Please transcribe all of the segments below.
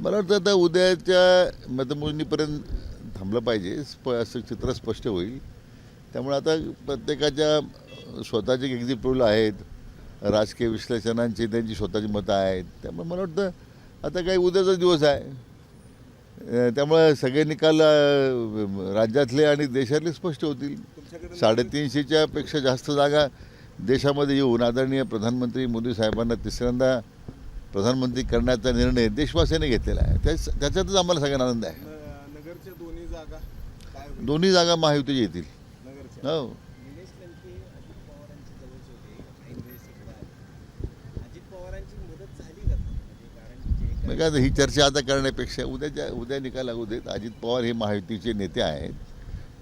मला वाटतं आता उद्याच्या मतमोजणीपर्यंत थांबलं पाहिजे. स्प असं चित्र स्पष्ट होईल. त्यामुळे आता प्रत्येकाच्या स्वतःचे एक्झिट पोल आहेत राजकीय विश्लेषणांची त्यांची स्वतःची मतं आहेत. त्यामुळे मला वाटतं आता काही उद्याचा दिवस आहे. त्यामुळे सगळे निकाल राज्यातले आणि देशातले स्पष्ट होतील. साडेतीनशेच्या पेक्षा जास्त जागा देशामध्ये येऊन आदरणीय प्रधानमंत्री मोदी साहेबांना तिसऱ्यांदा प्रधानमंत्री करण्याचा निर्णय देशवासियांनी घेतलेला आहे. त्याच त्याच्यातच आम्हाला सगळ्यांना आनंद आहे. नगरच्या दोन्ही जागा काय दोन्ही जागा महायुतीच्या येतील. हो. म्हणजे मग आता ही चर्चा आता करण्यापेक्षा उद्याच्या उद्या निकाल लागू देत अजित पवार हे महायुतीचे नेते आहेत.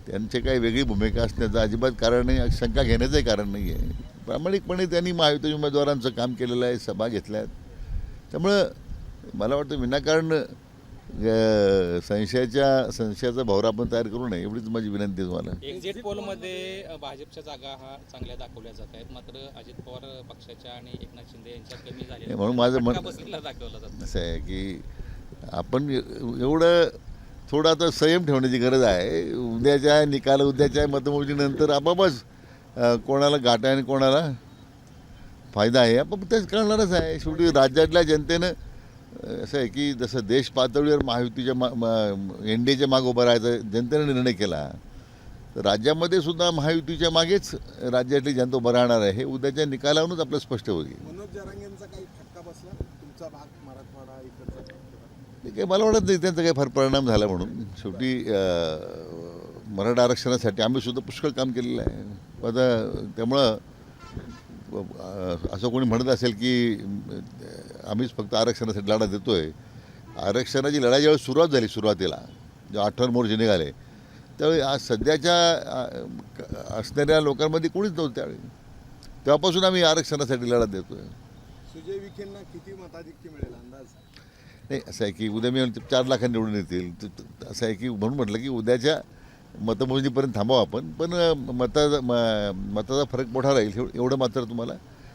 त्यांचे काही वेगळी भूमिका असण्याचं अजिबात कारण नाही शंका घेण्याचंही कारण नाही आहे प्रामाणिकपणे त्यांनी महायुती उमेदवारांचं काम केलेलं आहे सभा घेतल्या आहेत त्यामुळं मला वाटतं विनाकारण संशयाच्या संशयाचा भवरा आपण तयार करू नये एवढीच माझी विनंती आहे तुम्हाला. एक्झिट पोलमध्ये भाजपच्या जागा हा चांगल्या दाखवल्या जात आहेत मात्र अजित पवार पक्षाच्या आणि एकनाथ शिंदे यांच्या कमी झालेल्या म्हणून माझं जातो. असं आहे की आपण एवढं थोडं आता संयम ठेवण्याची गरज आहे. उद्याच्या निकाल उद्याच्या मतमोजणीनंतर आपापच कोणाला घाटा आणि कोणाला फायदा आहे. आपाप तेच कळणारच आहे. शेवटी राज्यातल्या जनतेनं असं आहे की जसं देश पातळीवर महायुतीच्या मा एन डी एच्या मागे उभं राहायचा जनतेने निर्णय केला. तर राज्यामध्ये सुद्धा महायुतीच्या मागेच राज्यातली जनता उभं राहणार आहे. हे उद्याच्या निकालावरूनच आपलं स्पष्ट होईल. ते काही मला वाटत नाही त्यांचा काही फार परिणाम झाला म्हणून. शेवटी मराठा आरक्षणासाठी आम्ही सुद्धा पुष्कळ काम केलेलं आहे. आता त्यामुळं असं कोणी म्हणत असेल की आम्हीच फक्त आरक्षणासाठी लढा देतोय. आरक्षणाची लढाई ज्यावेळी सुरुवात झाली सुरुवातीला जेव्हा आठवण मोर्चे निघाले त्यावेळी आज सध्याच्या असणाऱ्या लोकांमध्ये कोणीच नव्हतं त्यावेळी. तेव्हापासून आम्ही आरक्षणासाठी लढा देतोय. सुजय विखेंना किती मताधिक्य मिळेल अंदाज? नाही असं आहे की उद्या मी चार लाखांनी निवडून येतील. असं आहे की म्हणून म्हटलं की उद्याच्या मतमोजणीपर्यंत थांबावं आपण. पण मताचा म- मताचा फरक मोठा राहील. एव- एवढं मात्र तुम्हाला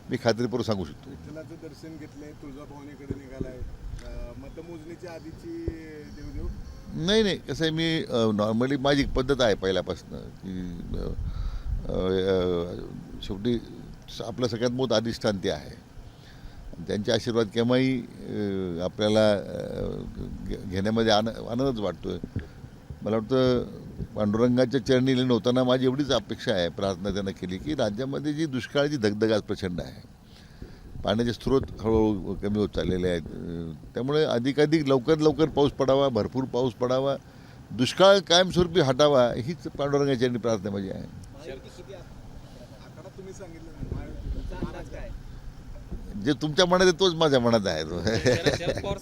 मी खात्रीपूर्वक सांगू शकतो. विठ्ठलाचं दर्शन घेतलंय तुळजाभवानीकडे निघालाय. अं, मतमोजणीच्या आधीची देवदेव नाही नाही. कसं आहे मी नॉर्मली माझी एक पद्धत आहे पहिल्यापासून की शेवटी आपलं सगळ्यात मोठं अधिष्ठान ते आहे. त्यांचे आशीर्वाद केव्हाही आपल्याला घेण्यामध्ये आन आनंदच वाटतो आहे मला वाटतं पांडुरंगाच्या चरणी लीन होताना माझी एवढीच अपेक्षा आहे प्रार्थना त्यांना केली की राज्यामध्ये जी दुष्काळाची धगधग आज प्रचंड आहे. पाण्याचे स्रोत हळूहळू कमी होत चाललेले आहेत. त्यामुळे अधिकाधिक लवकर लवकर पाऊस पडावा भरपूर पाऊस पडावा दुष्काळ कायमस्वरूपी हटावा हीच पांडुरंगाची चरणी प्रार्थना माझी आहे. जे तुमच्या मनात आहे तोच माझ्या मनात आहे तो.